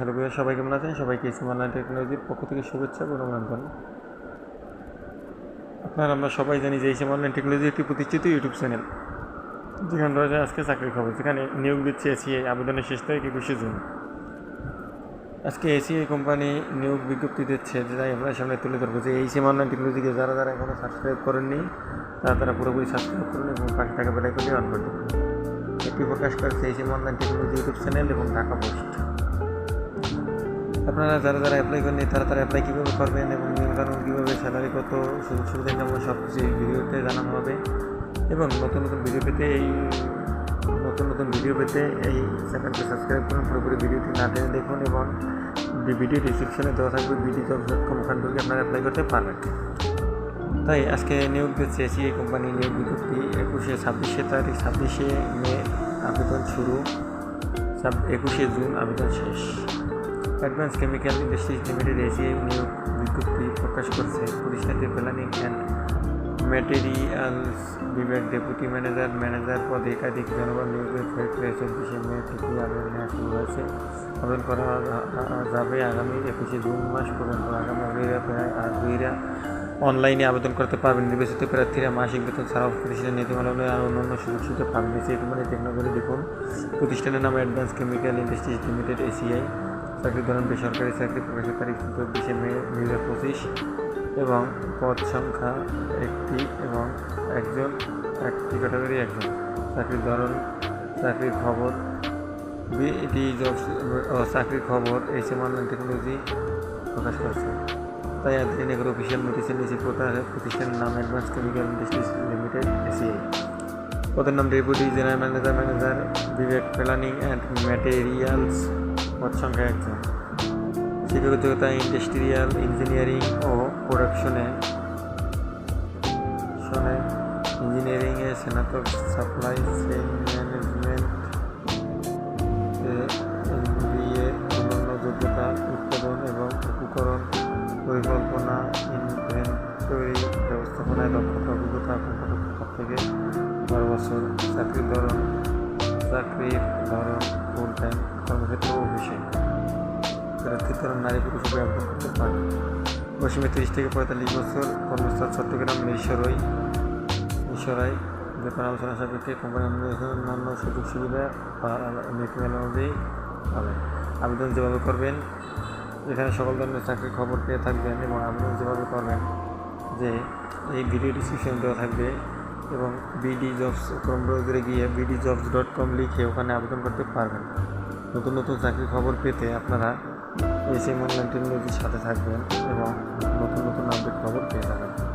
Hello ভাইয়া সবাই কেমন আছেন? সবাইকে অনলাইন টেকনোলজির পক্ষ থেকে শুভেচ্ছা এবং অভিনন্দন। আপনারা আমরা সবাই জানি যে এসি অনলাইন টেকনোলজি একটি প্রতিষ্ঠিত ইউটিউব চ্যানেল, যেখানে রয়েছে আজকে চাকরির খবর, যেখানে নিয়োগ দিচ্ছে এসিআই, আবেদনের শেষ তারিখ একুশে জুন। আজকে এসিআই কোম্পানি নিয়োগ বিজ্ঞপ্তি দিচ্ছে, যেটাই আমরা সামনে তুলে ধরবো যে এই অনলাইন টেকনোলজিকে যারা যারা এখনও সাবস্ক্রাইব করেননি, তারা তারা পুরোপুরি সাবস্ক্রাইব করুন এবং পাশে থাকা করে অন করে দেবেন এটি প্রকাশ করেছে এই অনলাইন টেকনোলজি ইউটিউব চ্যানেল এবং ঢাকা পোস্ট। আপনারা যারা যারা অ্যাপ্লাই করেননি তারা তারা অ্যাপ্লাই কীভাবে করবেন এবং নিয়ম নিয়মকানুন কীভাবে স্যালারি কত, সুযোগ সুবিধা কেমন, সব কিছু এই ভিডিওতে জানানো হবে। এবং নতুন নতুন ভিডিও পেতে এই নতুন নতুন ভিডিও পেতে এই চ্যানেলকে সাবস্ক্রাইব করুন, পুরোপুরি ভিডিওটি না টেনে দেখুন এবং ভিডিও ডিসক্রিপশনে দেওয়া থাকবে বিডি জব ডট কম ওখান থেকে আপনারা অ্যাপ্লাই করতে পারবেন। তাই আজকে নিয়োগ দিচ্ছে এসিআই কোম্পানি নিয়োগ বিজ্ঞপ্তি একুশে ছাব্বিশে তারিখ, ছাব্বিশে মে আবেদন শুরু একুশে জুন আবেদন শেষ। Advance chemical industries limited ACI নিয়োগ বিজ্ঞপ্তি প্রকাশ করছে। প্রতিষ্ঠানটি প্ল্যানিং অ্যান্ড ম্যাটেরিয়ালস বিভাগ ডেপুটি ম্যানেজার ম্যানেজার পদে একাধিক জনগণ নিয়োগের প্রক্রিয়া চব্বিশে মে থেকে আবেদন নেওয়া শুরু হয়েছে। আবেদন করা যাবে আগামী একুশে জুন মাস পর্যন্ত। আগামী আগ্রহীরা প্রায় আগ্রহীরা অনলাইনে আবেদন করতে পারবেন। নির্বাচিত প্রার্থীরা মাসিক বেতন ছাড়াও প্রতিষ্ঠানের নীতিমালা আর অন্যান্য সুযোগ সুবিধা পাবেন। এসিআই কোম্পানি টেকনোলজি দেখুন প্রতিষ্ঠানের নাম advance chemical industries limited ACI চাকরির ধরন, বেসরকারি চাকরি প্রকাশের তারিখ চব্বিশে মে দুই হাজার পঁচিশ এবং পদ সংখ্যা একটি এবং একজন, একটি ক্যাটাগরি একজন। চাকরির ধরন চাকরির খবর বিডি জবস চাকরির খবর এই অনলাইন টেকনোলজি প্রকাশ করছে। তাই আদিনগর অফিসিয়াল নিচে প্রতা- প্রতিষ্ঠানের নাম advance chemical industries limited ACI পদের নাম ডেপুটি জেনারেল ম্যানেজার ম্যানেজার বিবেক প্ল্যানিং অ্যান্ড ম্যাটেরিয়ালস পদ সংখ্যা একজন শিক্ষাগত যোগ্যতা ইন্ডাস্ট্রিয়াল ইঞ্জিনিয়ারিং ও প্রোডাকশনে শোনে ইঞ্জিনিয়ারিংয়ে স্নাতক সাপ্লাই চেইন ম্যানেজমেন্ট বিএ অন্যান্য যোগ্যতা উৎপাদন এবং উপকরণ পরিকল্পনা, ইনভেন্টরি ব্যবস্থাপনায় দক্ষতা, অভিজ্ঞতা কম্পিউটার থেকে বারো বছর চাকরির ধরন চাকরির ধরন ফুল টাইম কর্মক্ষেত্র বিষয় প্রার্থীর ধরন নারী পুরুষ আবেদন করতে পারে। বয়সীমা তিরিশ থেকে পঁয়তাল্লিশ বছর কর্মস্থল চট্টগ্রাম মিরসরই, মিরসরাই, বেতন আলোচনা সাপেক্ষে কোম্পানি অন্যান্য সুযোগ সুবিধা বা নীতিমালা অনুযায়ী পাবেন আবেদন যেভাবে করবেন, এখানে সকল ধরনের চাকরির খবর পেয়ে থাকবেন এবং আবেদন যেভাবে করবেন, যে এই ভিডিও ডিসক্রিপশন দেওয়া থাকবে এবং বিডি জবস ক্রম ব্রাউজারে গিয়ে বিডি জবস ডট কম লিখে ওখানে আবেদন করতে পারবেন। নতুন নতুন চাকরির খবর পেতে আপনারা এসএম অনলাইন টেকনোলজির সাথে থাকবেন এবং নতুন নতুন আপডেট খবর পেয়ে যাবেন।